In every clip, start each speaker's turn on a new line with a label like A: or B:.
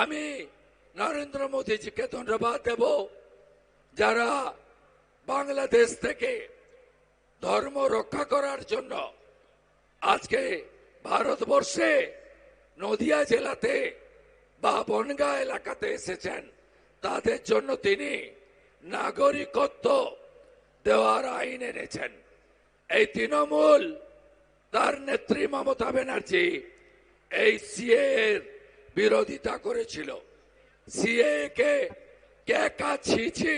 A: আমি নরেন্দ্র মোদীজিকে ধন্যবাদ দেব, যারা বাংলাদেশ থেকে ধর্ম রক্ষা করার জন্য আজকে ভারতবর্ষে নদিয়া জেলাতে বা বনগা এলাকাতে এসেছেন, তাদের জন্য তিনি নাগরিকত্ব দেওয়ার আইন এনেছেন। এই তৃণমূল তার নেত্রী মমতা ব্যানার্জি, এই সিএ এর বিরোধিতা করেছিল। সিএ কে ছিছি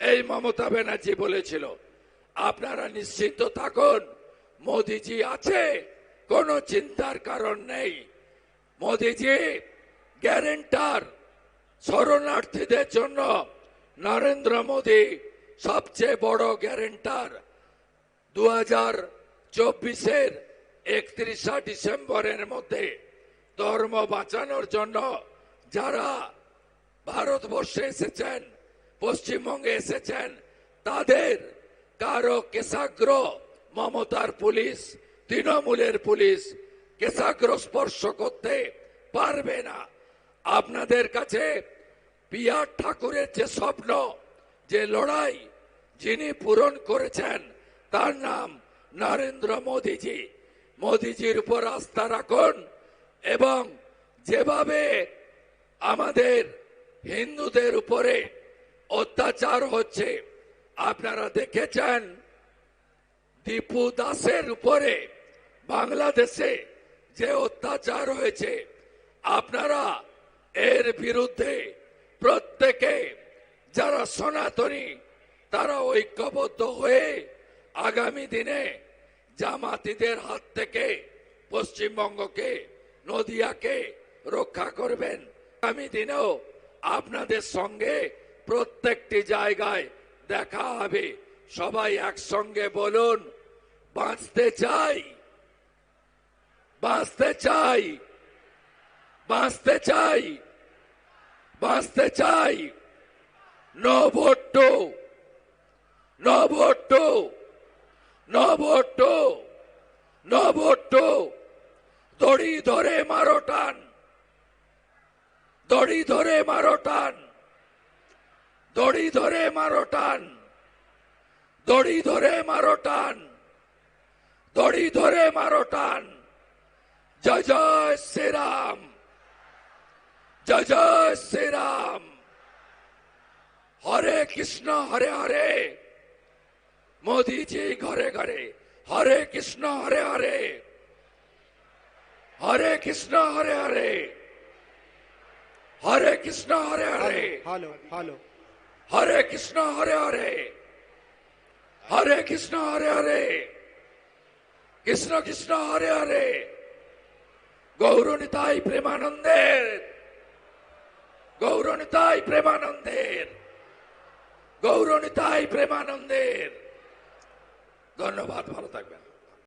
A: এই মমতা ব্যানার্জি বলেছিল, আপনারা নিশ্চিন্ত থাকুন, মোদিজি আছে, কোনো চিন্তার কারণ নেই। মোদিজি গ্যারেন্টার শরণার্থীদের জন্য নরেন্দ্র মোদী সবচেয়ে বড় গ্যারেন্টার। দু হাজার চব্বিশের একত্রিশা ডিসেম্বরের মধ্যে ধর্ম বাঁচানোর জন্য যারা ভারতবর্ষে এসেছেন, পশ্চিমবঙ্গে এসেছেন, তাদের কারও কেশাগ্র মমতার পুলিশ, তৃণমূলের পুলিশ কেশাগ্র স্পর্শ করতে পারবে না। আপনাদের কাছে পিয়ার ঠাকুরের যে স্বপ্ন, যে লড়াই যিনি পূরণ করেছেন, তার নাম নরেন্দ্র মোদীজি। মোদীজির উপর আস্থা রাখুন এবং যেভাবে আমাদের হিন্দুদের উপরে অত্যাচার হচ্ছে, আপনারা দেখেছেন, দীপু দাসের উপরে বাংলাদেশে যে অত্যাচার হয়েছে, আপনারা এর বিরুদ্ধে প্রত্যেকে যারা সনাতনী, তারা ঐক্যবদ্ধ হয়ে আগামী দিনে জামাতিদের হাত থেকে পশ্চিমবঙ্গকে নদিয়াকে রক্ষা করবেন। আগামী দিনেও আপনাদের সঙ্গে প্রত্যেকটি জায়গায় দেখা হবে। সবাই একসঙ্গে বলুন, বাঁচতে চাই বাঁচতে চাই বাঁচতে চাই বাঁচতে চাই। নো ভোট টু নো দড়ি ধরে মারো টান। দড়ি ধরে মারো টান। দড়ি ধরে মারো টান। দড়ি ধরে মারো টান। দড়ি ধরে মারো টান। জয় জয় শ্রীরাম। জয় জয় শ্রীরাম। হরে কৃষ্ণ, হরে হরে। মোদিজি ঘরে ঘরে। হরে কৃষ্ণ, হরে হরে। হরে কৃষ্ণ হরে হরে হরে কৃষ্ণ হরে হরে
B: হ্যালো হ্যালো
A: হরে কৃষ্ণ হরে হরে হরে কৃষ্ণ হরে হরে কৃষ্ণ কৃষ্ণ হরে হরে গৌরনিতাই প্রেমানন্দের গৌরনিতাই প্রেমানন্দের গৌরনিতাই প্রেমানন্দের ধন্যবাদ ভালো থাকবেন